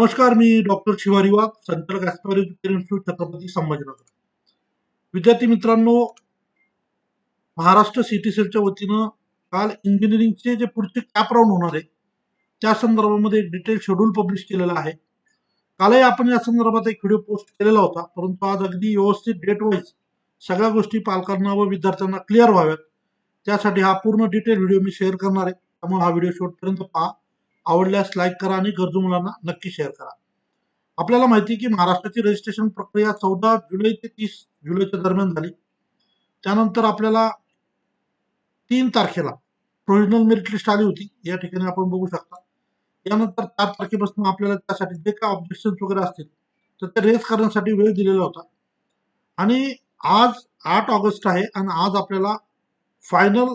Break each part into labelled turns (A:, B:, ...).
A: नमस्कार मी डॉक्टर शिवारी वाघ संचालक aspire education institute Chhatrapati Sambhajinagar. विद्यार्थी मित्रांनो महाराष्ट्र सिटी सेलच्या वतीनं काल इंजिनिअरिंगचे जे पुढचे कॅप राऊंड होणार आहे त्या संदर्भामध्ये एक डिटेल शेड्यूल पब्लिश केलेला आहे. कालही आपण या संदर्भात एक व्हिडिओ पोस्ट केलेला होता परंतु आज अगदी व्यवस्थित डेट वाईज सगळ्या गोष्टी पालकांना व विद्यार्थ्यांना क्लिअर व्हाव्यात. त्यासाठी हा पूर्ण डिटेल व्हिडिओ मी शेअर करणार आहे. त्यामुळे हा व्हिडिओ शेवटपर्यंत पहा. आवडल्यास लाईक करा आणि गरजू मुलांना नक्की शेअर करा. आपल्याला माहिती की महाराष्ट्राची रजिस्ट्रेशन प्रक्रिया चौदा जुलै ते तीस जुलैच्या दरम्यान झाली. त्यानंतर आपल्याला तीन तारखेला प्रोव्हिजनल मेरिट लिस्ट आली होती. या ठिकाणी आपण बघू शकता. यानंतर चार तारखेपासून आपल्याला त्यासाठी जे काय ऑब्जेक्शन वगैरे असतील तर ते रेस करण्यासाठी वेळ दिलेला होता. आणि आज आठ ऑगस्ट आहे आणि आज आपल्याला फायनल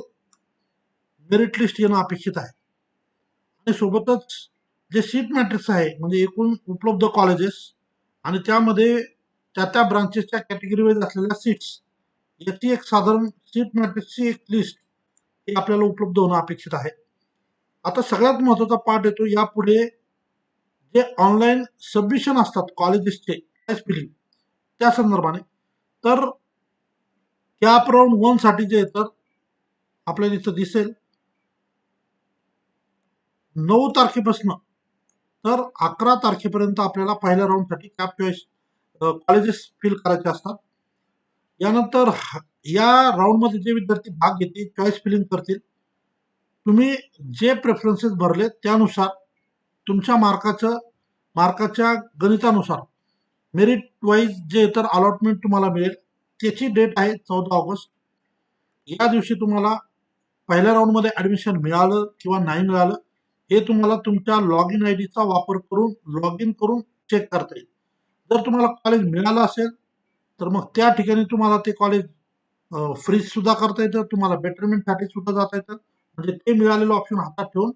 A: मेरिट लिस्ट येणं अपेक्षित आहे. सोबतच जे सीट मॅट्रिक्स आहे म्हणजे एकूण उपलब्ध कॉलेजेस आणि त्यामध्ये त्या त्या ब्रांचेसच्या कॅटेगरीवाईज असलेल्या सीट्स याची एक साधारण सीट मॅट्रिक्सची एक लिस्ट ही आपल्याला उपलब्ध होणं अपेक्षित आहे. आता सगळ्यात महत्त्वाचा पार्ट येतो यापुढे जे ऑनलाईन सबमिशन असतात कॉलेजेसचे फिलिंग त्या संदर्भाने. तर कॅप राऊंड वनसाठी जे तर आपल्याला इथं दिसेल. नऊ तारखेपासून. तर अकरा तारखेपर्यंत आपल्याला पहिल्या राऊंडसाठी कॅप चॉईस कॉलेजेस फिल करायचे असतात. यानंतर या राऊंडमध्ये जे विद्यार्थी भाग घेतील चॉईस फिलिंग करतील तुम्ही जे प्रेफरन्सेस भरले त्यानुसार तुमच्या मार्काचं मार्काच्या गणितानुसार मेरिट वाईज जे इतर अलॉटमेंट तुम्हाला मिळेल त्याची डेट आहे चौदा ऑगस्ट. या दिवशी तुम्हाला पहिल्या राऊंडमध्ये ॲडमिशन मिळालं किंवा नाही मिळालं हे तुम्हाला तुमच्या लॉग इन आय डीचा वापर करून लॉग इन करून चेक करता येईल. जर तुम्हाला कॉलेज मिळालं असेल तर मग त्या ठिकाणी तुम्हाला ते कॉलेज फ्रीज सुद्धा करता येतं. तुम्हाला बेटरमेंटसाठी सुद्धा जाता येतं. म्हणजे ते मिळालेलं ऑप्शन हातात ठेवून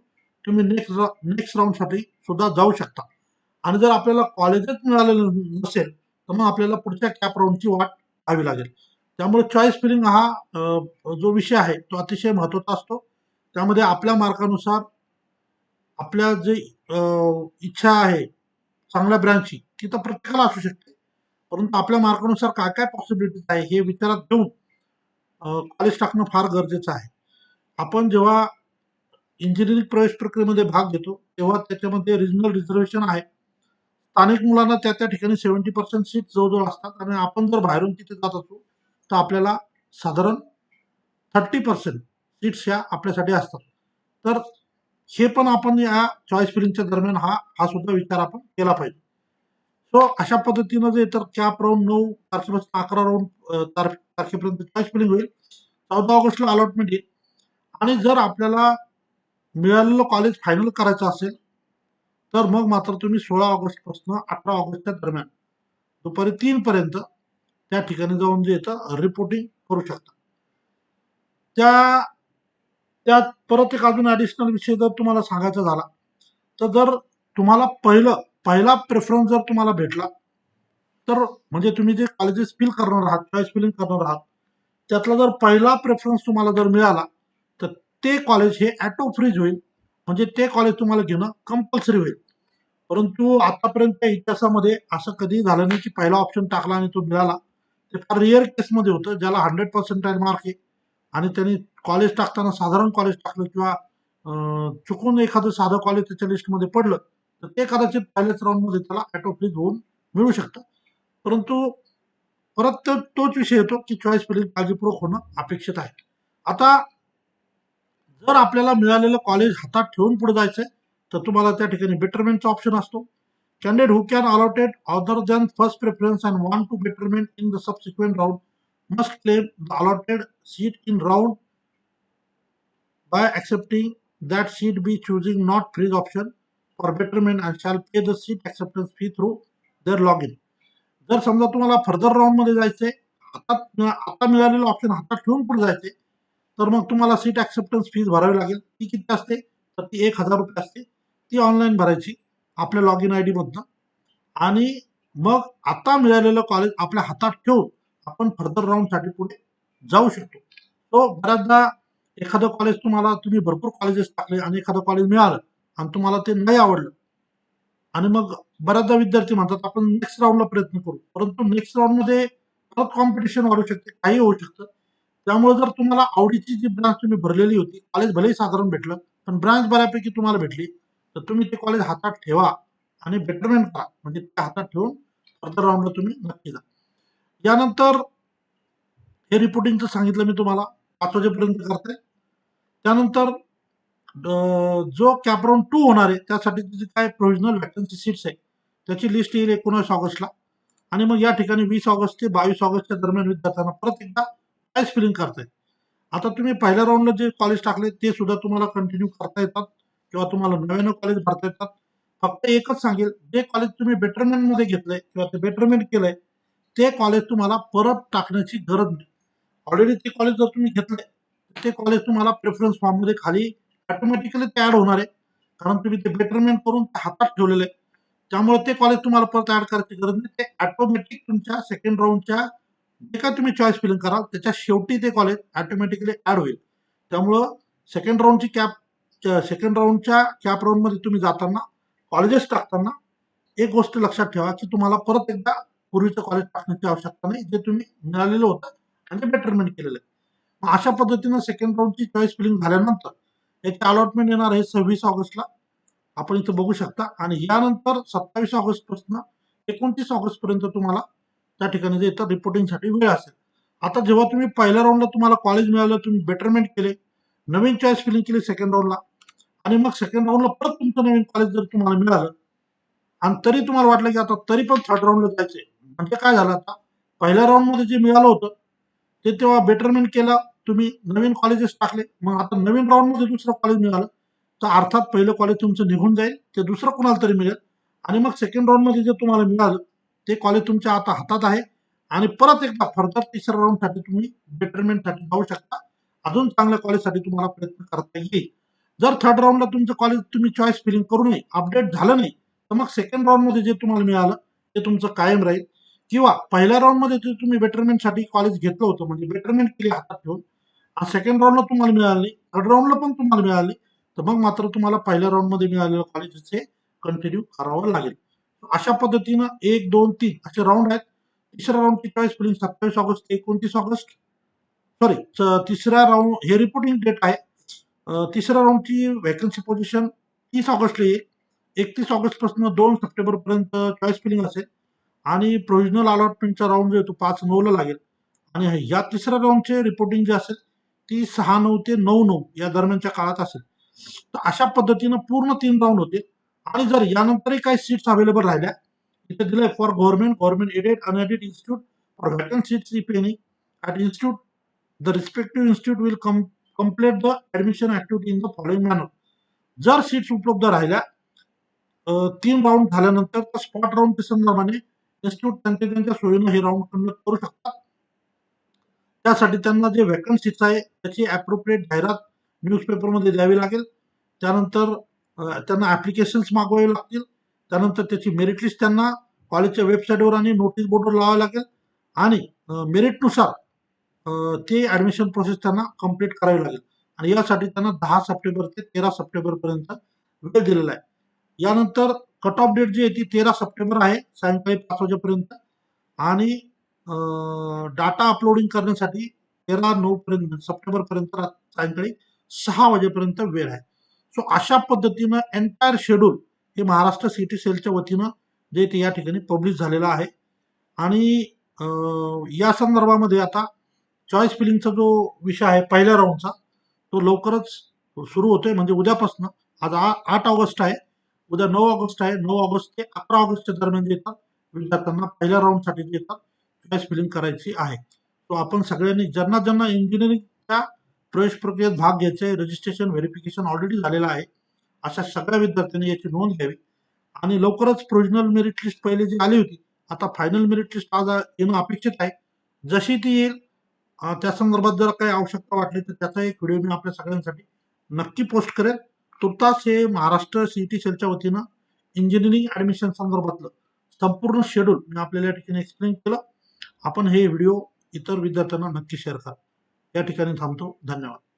A: तुम्ही नेक्स्ट नेक्स्ट राऊंडसाठी सुद्धा जाऊ शकता. आणि जर आपल्याला कॉलेजच मिळालेलं नसेल तर मग आपल्याला पुढच्या कॅप राऊंडची वाट पाहावी लागेल. त्यामुळे चॉईस फिलिंग हा जो विषय आहे तो अतिशय महत्त्वाचा असतो. त्यामध्ये आपल्या मार्कानुसार आपल्या जे इच्छा आहे चांगल्या ब्रँचची ती तर प्रत्येकाला असू शकते. परंतु आपल्या मार्कानुसार काय काय पॉसिबिलिटीज आहे हे विचारात घेऊन कॉलेज टाकणं फार गरजेचं आहे. आपण जेव्हा इंजिनिअरिंग प्रवेश प्रक्रियेमध्ये भाग घेतो तेव्हा त्याच्यामध्ये रिजनल रिझर्वेशन आहे. स्थानिक मुलांना त्या त्या ठिकाणी सेव्हन्टी पर्सेंट सीट जवळजवळ असतात आणि आपण जर बाहेरून तिथे जात असू तर आपल्याला साधारण थर्टी पर्सेंट सीट्स ह्या आपल्यासाठी असतात. तर हे पण आपण या चॉईस फिलिंगच्या दरम्यान हा हा सुद्धा विचार आपण केला पाहिजे. सो अशा पद्धतीनं जे तर कॅप राऊंड नऊ तारखेपासून अकरा राऊंड तारखेपर्यंत चॉईस फिलिंग होईल. चौदा ऑगस्टला अलॉटमेंट येईल. आणि जर आपल्याला मिळालेलं कॉलेज फायनल करायचं असेल तर मग मात्र तुम्ही सोळा ऑगस्टपासून अठरा ऑगस्टच्या दरम्यान दुपारी तीनपर्यंत त्या ठिकाणी जाऊन जे येतं रिपोर्टिंग करू शकता. त्या त्यात परत एक अजून ॲडिशनल विषय जर तुम्हाला सांगायचा झाला तर जर तुम्हाला पहिलं पहिला प्रेफरन्स जर तुम्हाला भेटला तर म्हणजे तुम्ही जे कॉलेजेस फिल करणार आहात चॉईस फिलिंग करणार आहात त्यातला जर पहिला प्रेफरन्स तुम्हाला जर मिळाला तर ते कॉलेज हे ॲटो फ्रीज होईल. म्हणजे ते कॉलेज तुम्हाला घेणं कंपल्सरी होईल. परंतु आतापर्यंत इतिहासामध्ये असं कधी झालं नाही की पहिला ऑप्शन टाकला आणि तो मिळाला. ते फार रिअर केसमध्ये होतं ज्याला हंड्रेड पर्सेंटाईल मार्क आहे. आणि त्यांनी कॉलेज टाकताना साधारण कॉलेज टाकलं किंवा चुकून एखादं साधं कॉलेज त्याच्या लिस्टमध्ये पडलं तर ते कदाचित पहिल्याच राऊंडमध्ये त्याला ॲटो होऊन मिळू शकतं. परंतु परत तोच विषय येतो की चॉईस फिलिंग काळजीपूर्वक होणं अपेक्षित आहे. आता जर आपल्याला मिळालेलं कॉलेज हातात ठेवून पुढे जायचंय तर तुम्हाला त्या ठिकाणी बेटरमेंटचा ऑप्शन असतो. Candidate who can allotted other than first preference and want to betterment in the subsequent round must claim the allotted seat in round by accepting that seat be choosing not freeze option for betterment and shall pay the seat acceptance fee through their login. जर समजा तुम्हाला further राऊंडमध्ये जायचंय हातात आता मिळालेलं option हातात ठेवून पुढे जायचे तर मग तुम्हाला सीट ऍक्सेप्टन्स फीज भरावी लागेल. ती किती असते? तर ती एक हजार रुपये असते. ती ऑनलाईन भरायची आपल्या लॉग इन आय डी मधनं. आणि मग आता मिळालेलं कॉलेज आपल्या हातात ठेवून आपण फर्दर राऊंडसाठी पुढे जाऊ शकतो. तो बऱ्याचदा एखादं कॉलेज तुम्हाला तुम्ही भरपूर कॉलेजेस टाकले आणि एखादं कॉलेज मिळालं आणि तुम्हाला ते नाही आवडलं. आणि मग बऱ्याचदा विद्यार्थी म्हणतात आपण नेक्स्ट राऊंडला प्रयत्न करू. परंतु नेक्स्ट राऊंडमध्ये परत कॉम्पिटिशन वाढू शकते काही होऊ शकतं. त्यामुळे जर तुम्हाला आवडीची जी ब्रांच तुम्ही भरलेली होती कॉलेज भलेही साधारण भेटलं पण ब्रांच बऱ्यापैकी तुम्हाला भेटली तर तुम्ही ते कॉलेज हातात ठेवा आणि बेटरमेंट करा म्हणजे ते हातात ठेवून फर्दर राऊंडला तुम्ही नक्की जा. यानंतर हे रिपोर्टिंगचं सांगितलं मी तुम्हाला. पाच वाजेपर्यंत करते त्यानंतर जो कॅप राऊंड टू होणार आहे त्यासाठी जे काय प्रोव्हिजनल वॅकन्सी सीट्स आहे त्याची लिस्ट येईल एकोणीस ऑगस्टला. आणि मग या ठिकाणी वीस ऑगस्ट ते बावीस ऑगस्टच्या दरम्यान विद्यार्थ्यांना परत एकदा प्राईस फिलिंग येईल. आता तुम्ही पहिल्या राऊंडला जे कॉलेज टाकले ते सुद्धा तुम्हाला कंटिन्यू करता येतात किंवा तुम्हाला नव्यानं कॉलेज भरता येतात. फक्त एकच सांगेल जे कॉलेज तुम्ही बेटरमेंटमध्ये घेतलंय किंवा ते बेटरमेंट केलंय ते कॉलेज तुम्हाला परत टाकण्याची गरज नाही. ऑलरेडी ते कॉलेज जर तुम्ही घेतलंय ते कॉलेज तुम्हाला प्रेफरन्स फॉर्ममध्ये खाली ऑटोमॅटिकली ते होणार आहे. कारण तुम्ही ते बेटरमेंट करून हातात ठेवलेलं आहे. त्यामुळे ते कॉलेज तुम्हाला परत ऍड करायची गरज नाही. ते ऑटोमॅटिक तुमच्या सेकंड राऊंडच्या जे काय तुम्ही चॉईस फिलिंग कराल त्याच्या शेवटी ते कॉलेज ऑटोमॅटिकली ऍड होईल. त्यामुळं सेकंड राऊंडची कॅप सेकंड राऊंडच्या कॅप राऊंडमध्ये तुम्ही जाताना कॉलेजेस टाकताना एक गोष्ट लक्षात ठेवा की तुम्हाला परत एकदा पूर्वीचं कॉलेज टाकण्याची आवश्यकता नाही. जे तुम्ही मिळालेलं होतं आणि ते बेटरमेंट केलेलं आहे. अशा पद्धतीनं सेकंड राऊंडची चॉईस फिलिंग झाल्यानंतर याची अलॉटमेंट येणार आहे सव्वीस ऑगस्टला. आपण इथं बघू शकता. आणि यानंतर सत्तावीस ऑगस्टपासून एकोणतीस ऑगस्ट पर्यंत तुम्हाला त्या ठिकाणी जे इथं रिपोर्टिंगसाठी वेळ असेल. आता जेव्हा तुम्ही पहिल्या राऊंडला तुम्हाला कॉलेज मिळालं तुम्ही बेटरमेंट केले नवीन चॉईस फिलिंग केली सेकंड राऊंडला आणि मग सेकंड राऊंडला परत तुमचं नवीन कॉलेज जर तुम्हाला मिळालं आणि तरी तुम्हाला वाटलं की आता तरी पण थर्ड राऊंडला जायचंय. म्हणजे काय झालं आता? पहिल्या राऊंडमध्ये जे मिळालं होतं ते तेव्हा बेटरमेंट केलं तुम्ही नवीन कॉलेजेस टाकले मग आता नवीन राऊंडमध्ये दुसरं कॉलेज मिळालं तर अर्थात पहिलं कॉलेज तुमचं निघून जाईल ते दुसरं कोणाला तरी मिळेल. आणि मग सेकंड राऊंडमध्ये जे तुम्हाला मिळालं ते कॉलेज तुमच्या आता हातात आहे. आणि परत एकदा फर्दर तिसऱ्या राऊंडसाठी तुम्ही बेटरमेंटसाठी जाऊ शकता. अजून चांगल्या कॉलेजसाठी तुम्हाला प्रयत्न करता येईल. जर थर्ड राऊंडला तुमचं कॉलेज तुम्ही चॉईस फिलिंग करू नये अपडेट झालं नाही तर मग सेकंड राऊंडमध्ये जे तुम्हाला मिळालं ते तुमचं कायम राहील. किंवा पहिल्या राऊंडमध्ये जर तुम्ही बेटरमेंटसाठी कॉलेज घेतलं होतं म्हणजे बेटरमेंट केली हातात ठेवून. सेकंड राऊंडला तुम्हाला मिळाली. थर्ड राऊंडला पण तुम्हाला मिळाली. तर मग मात्र तुम्हाला पहिल्या राऊंडमध्ये मिळालेलं कॉलेजचे कंटिन्यू करावं लागेल. अशा पद्धतीनं एक दोन तीन असे राऊंड आहेत. तिसऱ्या राऊंडची चॉईस फिलिंग सत्तावीस ऑगस्ट ते एकोणतीस ऑगस्ट. सॉरी तिसऱ्या राऊंड हे रिपोर्टिंग डेट आहे. तिसऱ्या राऊंडची व्हॅकन्सी पोझिशन तीस ऑगस्टला येईल. एकतीस ऑगस्टपासून दोन सप्टेंबर पर्यंत चॉईस फिलिंग असेल. आणि प्रोव्हिजनल अलॉटमेंटचा राऊंड जो आहे तो पाच नऊला लागेल. आणि या तिसऱ्या राऊंडचे रिपोर्टिंग जे असेल ती सहा नऊ ते नऊ नऊ या दरम्यानच्या काळात असेल. तर अशा पद्धतीनं पूर्ण तीन राऊंड होते. आणि जर यानंतरही काही सीट्स अवेलेबल राहिल्या इथे दिलंय for government government aided unaided institute for vacant seats if any at institute the respective institute will come complete the admission activity in the following manner जर सीट्स उपलब्ध राहिल्या तीन राऊंड झाल्यानंतर तर स्पॉट राऊंड संदर्भाने इन्स्टिट्यूट त्यांच्या त्यांच्या सोयीनं हे राऊंड कंडक्ट करू शकतात. त्यासाठी त्यांना जे व्हॅकन्सीज आहे त्याची अप्रोप्रिएट जाहिरात न्यूजपेपरमध्ये द्यावी लागेल. त्यानंतर त्यांना ऍप्लिकेशन्स मागवावे लागतील. त्यानंतर त्याची मेरिट लिस्ट त्यांना कॉलेजच्या वेबसाईटवर आणि नोटीस बोर्डवर लावावी लागेल. आणि मेरिटनुसार ते ऍडमिशन प्रोसेस त्यांना कंप्लीट करावी लागेल. आणि यासाठी त्यांना दहा सप्टेंबर ते तेरा सप्टेंबरपर्यंत वेळ दिलेला आहे. यानंतर कट ऑफ डेट जी आहे ती तेरा सप्टेंबर आहे सायंकाळी पाच वाजेपर्यंत. आणि डाटा अपलोडिंग करण्यासाठी तेरा नऊ पर्यंत सप्टेंबर पर्यंत रा- सायंकाळी सहा वाजेपर्यंत वेळ आहे. सो अशा पद्धतीनं एन्टायर शेड्यूल हे महाराष्ट्र सिटी सेलच्या वतीनं जे ते या ठिकाणी पब्लिश झालेलं आहे. आणि या संदर्भामध्ये आता चॉईस फिलिंगचा जो विषय आहे पहिल्या राऊंडचा तो लवकरच सुरू होतोय. म्हणजे उद्यापासून आज आठ ऑगस्ट आहे. उद्या नऊ ऑगस्ट आहे. नऊ ऑगस्ट ते अकरा ऑगस्टच्या दरम्यान जे येतात विद्यार्थ्यांना पहिल्या राऊंडसाठी जे येतात चॉईस फिलिंग करायची आहे. तो आपण सगळ्यांनी ज्यांना ज्यांना इंजिनिअरिंगच्या प्रवेश प्रक्रियेत भाग घ्यायचा आहे रजिस्ट्रेशन व्हेरिफिकेशन ऑलरेडी झालेलं आहे अशा सगळ्या विद्यार्थ्यांनी याची नोंद घ्यावी. आणि लवकरच प्रोविजनल मेरिट लिस्ट पहिले जी आली होती आता फायनल मेरिट लिस्ट आज येणं अपेक्षित आहे. जशी ती येईल त्या संदर्भात जर काही आवश्यकता वाटली तर त्याचा एक व्हिडिओ मी आपल्या सगळ्यांसाठी नक्की पोस्ट करेल तुर्तास हे महाराष्ट्र सीटी सेलच्या वतीनं इंजिनिअरिंग ऍडमिशन संदर्भातलं संपूर्ण शेड्यूल मी आपल्याला या ठिकाणी एक्सप्लेन केलं. आपण हे व्हिडिओ इतर विद्यार्थ्यांना नक्की शेअर करा. या ठिकाणी थांबतो. धन्यवाद.